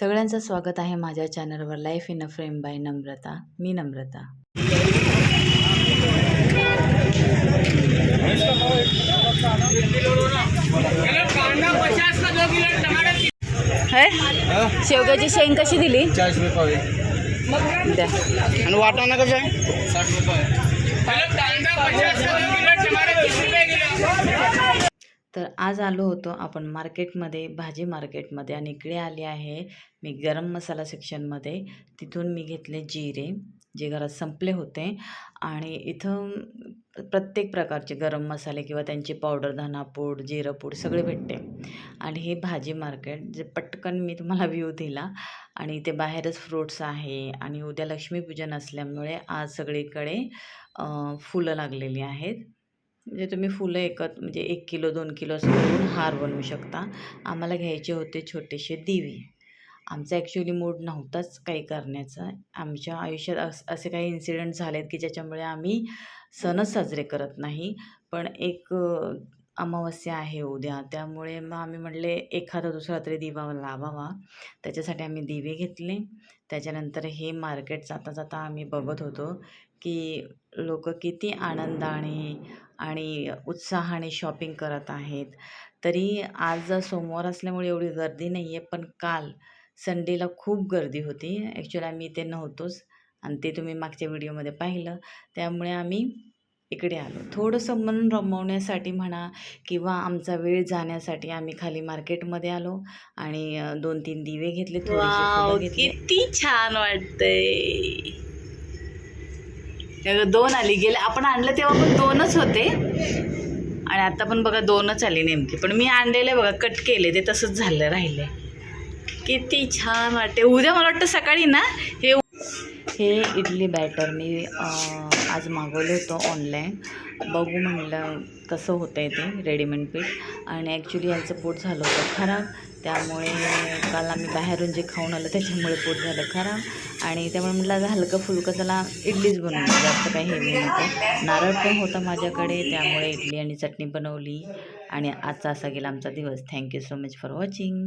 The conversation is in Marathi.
सगळ्यांचं स्वागत आहे माझ्या चॅनलवर. Life in a frame by Namrata. मी नम्रता. शेवग्याची शेंग कशी दिली? चाळीस रुपये पाव आहे. द्या. आणि वाटाणा कसं आहे? साठ रुपये. तर आज आलो होतो आपण मार्केटमध्ये भाजी मार्केटमध्ये आणि इकडे आले आहे मी गरम मसाला सेक्शनमध्ये. तिथून मी घेतले जिरे जे घरात संपले होते. आणि इथं प्रत्येक प्रकारचे गरम मसाले किंवा त्यांची पावडर धनापूड जिरं पूड सगळे भेटते. आणि हे भाजी मार्केट जे पटकन मी तुम्हाला व्ह्यू दिला. आणि इथे बाहेरच फ्रूट्स आहे आणि उद्या लक्ष्मीपूजन असल्यामुळे आज सगळीकडे फुलं लागलेली आहेत. म्हणजे तुम्ही फुलं एकत म्हणजे एक किलो दोन किलो असं करून हार बनवू शकता. आम्हाला घ्यायचे होते छोटेसे दिवे. आमचा ॲक्च्युली मूड नव्हताच काही करण्याचा. आमच्या आयुष्यात अस असे काही इन्सिडेंट झालेत की ज्याच्यामुळे आम्ही सणच साजरे करत नाही. पण एक अमावस्या आहे उद्या. त्यामुळे मग आम्ही म्हणले एखादा दुसरा तरी दिवा लावावा. त्याच्यासाठी आम्ही दिवे घेतले. त्याच्यानंतर हे मार्केट जाता जाता आम्ही बघत होतो की लोक किती आनंदाने आणि उत्साहाने शॉपिंग करत आहेत. तरी आज सोमवार असल्यामुळे एवढी गर्दी नाही आहे पण काल संडेला खूप गर्दी होती. ॲक्च्युली आम्ही इथे नव्हतोच आणि ते तुम्ही मागच्या व्हिडिओमध्ये पाहिलं. त्यामुळे आम्ही इकडे आलो. थोडंसं मन रमवण्यासाठी म्हणा किंवा आमचा वेळ जाण्यासाठी आम्ही खाली मार्केटमध्ये आलो आणि दोन तीन दिवे घेतले किती छान वाटतंय. दोन आली. गेले आपण आणलं तेव्हा पण दोनच होते. आणि आता पण बघा दोनच आली नेमकी. पण मी आणलेले बघा कट केले ते तसंच झालं राहिले. किती छान वाटते उद्या मला वाटतं सकाळी ना हे हे इडली बॅटर. मी आज मागवलं होतं ऑनलाईन बघू म्हणलं कसं होतं आहे ते रेडीमेड पीठ. आणि ॲक्च्युली यांचं पोट झालं होतं खराब. त्यामुळे काल आम्ही बाहेरून जे खाऊन आलं त्याच्यामुळे पोट झालं खराब. आणि त्यामुळे म्हटलं हलकं फुलकं त्याला इडलीच बनवली जास्त काही हेवी नव्हतं नारळ पण होता माझ्याकडे त्यामुळे इडली आणि चटणी बनवली. आणि आजचा असा गेला आमचा दिवस. Thank you so much for watching